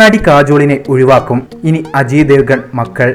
നടി കാജോളിനെ ഒഴിവാക്കും. ഇനി അജയ് ദേവ്ഗൺ മക്കൾ.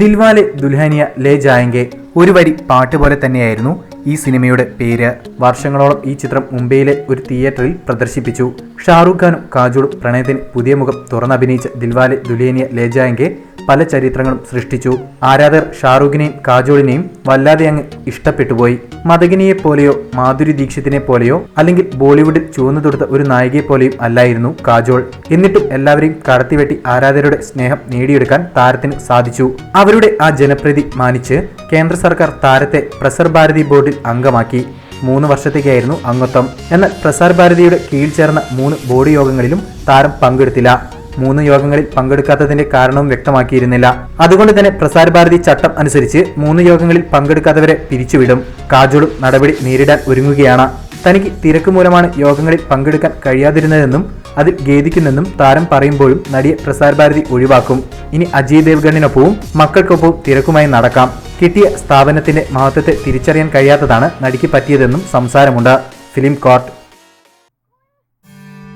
ദിൽവാലെ ദുൽഹാനിയ ലേ ജായങ്കെ ഒരു വരി പാട്ട് പോലെ തന്നെയായിരുന്നു ഈ സിനിമയുടെ പേര്. വർഷങ്ങളോളം ഈ ചിത്രം മുംബൈയിലെ ഒരു തിയേറ്ററിൽ പ്രദർശിപ്പിച്ചു. ഷാറൂഖ് ഖാനും കാജോളും പ്രണയത്തിന് പുതിയ മുഖം തുറന്നഭിനയിച്ച ദിൽവാലെ ദുൽഹനിയ ലേ ജായെങ്കെ പല ചരിത്രങ്ങളും സൃഷ്ടിച്ചു. ആരാധർ ഷാറൂഖിനെയും കാജോളിനെയും വല്ലാതെ അങ്ങ് ഇഷ്ടപ്പെട്ടുപോയി. മദകിനിയെ പോലെയോ മാധുരി ദീക്ഷിത്തിനെ പോലെയോ അല്ലെങ്കിൽ ബോളിവുഡിൽ ചുവന്നു തൊടുത്ത ഒരു നായികയെ പോലെയും അല്ലായിരുന്നു കാജോൾ. എന്നിട്ടും എല്ലാവരെയും കടത്തിവെട്ടി ആരാധകരുടെ സ്നേഹം നേടിയെടുക്കാൻ താരത്തിന് സാധിച്ചു. അവരുടെ ആ ജനപ്രീതി മാനിച്ച് കേന്ദ്ര സർക്കാർ താരത്തെ പ്രസർ ഭാരതി ബോർഡിൽ അംഗമാക്കി. മൂന്ന് വർഷത്തേക്കായിരുന്നു അംഗത്വം. എന്നാൽ പ്രസാർ ഭാരതിയുടെ കീഴിൽ ചേർന്ന മൂന്ന് ബോർഡ് യോഗങ്ങളിലും താരം പങ്കെടുത്തില്ല. മൂന്ന് യോഗങ്ങളിൽ പങ്കെടുക്കാത്തതിന്റെ കാരണവും വ്യക്തമാക്കിയിരുന്നില്ല. അതുകൊണ്ട് തന്നെ പ്രസാർ ഭാരതി ചട്ടം അനുസരിച്ച് മൂന്ന് യോഗങ്ങളിൽ പങ്കെടുക്കാത്തവരെ പിരിച്ചുവിടും. കാജോളും നടപടി നേരിടാൻ ഒരുങ്ങുകയാണ്. തനിക്ക് തിരക്ക് മൂലമാണ് യോഗങ്ങളിൽ പങ്കെടുക്കാൻ കഴിയാതിരുന്നതെന്നും അതിൽ ഖേദിക്കുന്നെന്നും താരം പറയുമ്പോഴും നടിയെ പ്രസാർ ഭാരതി ഒഴിവാക്കും. ഇനി അജയ് ദേവ്ഗണിനൊപ്പവും മക്കൾക്കൊപ്പവും തിരക്കുമായി നടക്കാം. കിട്ടിയ സ്ഥാപനത്തിന്റെ മഹത്വത്തെ തിരിച്ചറിയാൻ കഴിയാത്തതാണ് നടിക്ക് പറ്റിയതെന്നും സംസാരമുണ്ട്. Film court